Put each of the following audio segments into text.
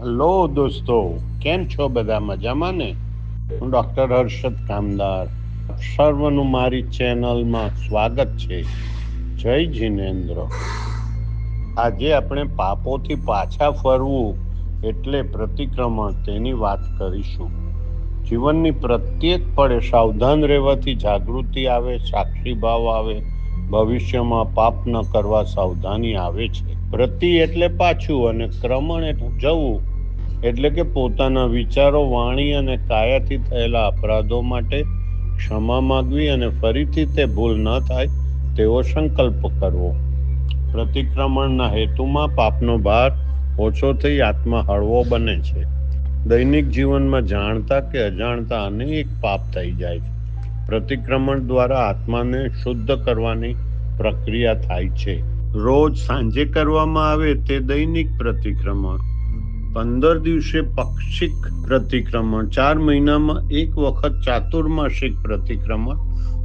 Hello દોસ્તો, કેમ છો બધા મજામાં ને? હું ડોક્ટર હર્ષદ કામદાર. સર્વનું મારી ચેનલમાં સ્વાગત છે. જય જિનેન્દ્ર. આજે આપણે પાપોથી પાછા ફરવું એટલે પ્રતિક્રમણ તેની વાત કરીશું. જીવનની પ્રત્યેક પળે સાવધાન રહેવાથી જાગૃતિ આવે, સાક્ષી ભાવ આવે, ભવિષ્યમાં પાપ ન કરવા સાવધાની આવે છે. પ્રતિ એટલે પાછું અને ક્રમણ એટલે જવું એટલે કે પોતાના વિચારો વાણી અને કાયાથી થયેલા અપરાધો માટે ક્ષમા માગવી અને ફરીથી તે ભૂલ ન થાય તેવો સંકલ્પ કરવો. પ્રતિક્રમણના હેતુમાં પાપનો ભાર ઓછો થઈ આત્મા હળવો બને છે. દૈનિક જીવનમાં જાણતા કે અજાણતા અનેક પાપ થઈ જાય છે. પ્રતિક્રમણ દ્વારા આત્માને શુદ્ધ કરવાની પ્રક્રિયા થાય છે. રોજ સાંજે કરવામાં આવે તે દૈનિક પ્રતિક્રમણ. પંદર દિવસે પક્ષિક પ્રતિક્રમણ, ચાર મહિનામાં એક વખત ચાતુર્માસિક પ્રતિક્રમણ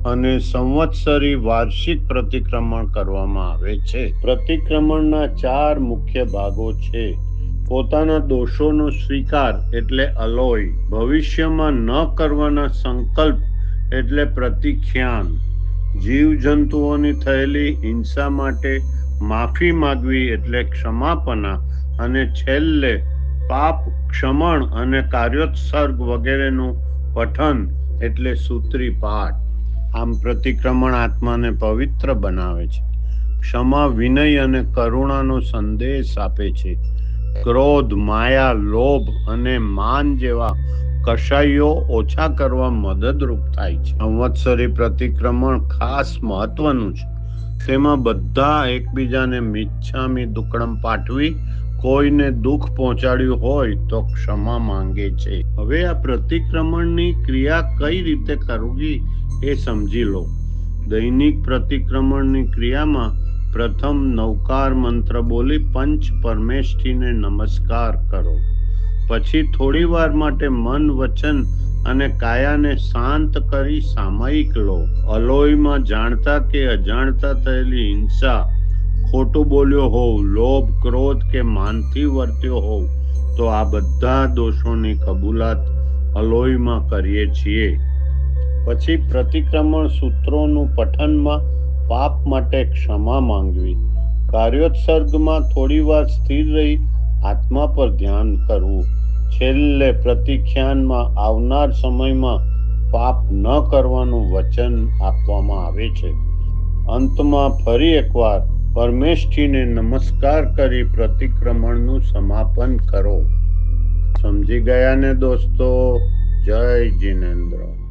અને સંવત્સરી વાર્ષિક પ્રતિક્રમણ કરવામાં આવે છે. પ્રતિક્રમણના ચાર મુખ્ય ભાગો છે. પોતાના દોષોનો સ્વીકાર એટલે અલોય, ભવિષ્યમાં ન કરવાના સંકલ્પ એટલે પ્રતિખ્યાન. જીવ જંતુઓની થયેલી હિંસા માટે માફી માગવી એટલે ક્ષમાપના અને છેલ્લે પાપ, ક્ષમણ અને કાર્યોત્સર્ગ વગેરેનું પઠન એટલે સૂત્રી પાઠ. આમ પ્રતિક્રમણ આત્માને પવિત્ર બનાવે છે. ક્ષમા, વિનય અને કરુણાનો સંદેશ આપે છે. ક્રોધ, માયા, લોભ અને માન જેવા કષાયો ઓછા કરવા મદદરૂપ થાય છે. સંવત્સરી પ્રતિક્રમણ ખાસ મહત્વનું છે. તેમાં બધા એકબીજાને મિચ્છામી દુકડમ પાઠવી કોઈને દુઃખ પહોંચાડ્યું હોય તો ક્ષમા માંગે છે. હવે આ પ્રતિક્રમણની ક્રિયા કઈ રીતે કરવી એ સમજી લો. દૈનિક પ્રતિક્રમણની ક્રિયામાં પ્રથમ નવકાર મંત્ર બોલી પંચ પરમેષ્ઠીને નમસ્કાર કરો. પછી થોડી વાર માટે મન, વચન અને કાયાને શાંત કરી સામયિક લો. અલોયમાં જાણતા કે અજાણતા થયેલી હિંસા ખોટું બોલ્યો હોવ લોભ, ક્રોધ કે માનથી વર્ત્યો હોવ તો આ બધા દોષોની કબૂલાત અલોયમાં કરીએ છીએ. પછી પ્રતિક્રમણ સૂત્રોનું પઠનમાં પાપ માટે ક્ષમા માંગવી. કાર્યોત્સર્ગમાં થોડી વાર સ્થિર રહી આત્મા પર ધ્યાન કરવું. છેલ્લે પ્રતિખ્યાનમાં આવનાર સમયમાં પાપ ન કરવાનું વચન આપવામાં આવે છે. અંતમાં ફરી એકવાર પરમેષ્ઠીને નમસ્કાર કરી પ્રતિક્રમણનું સમાપન કરો. સમજી ગયા ને દોસ્તો? જય જિનેન્દ્ર.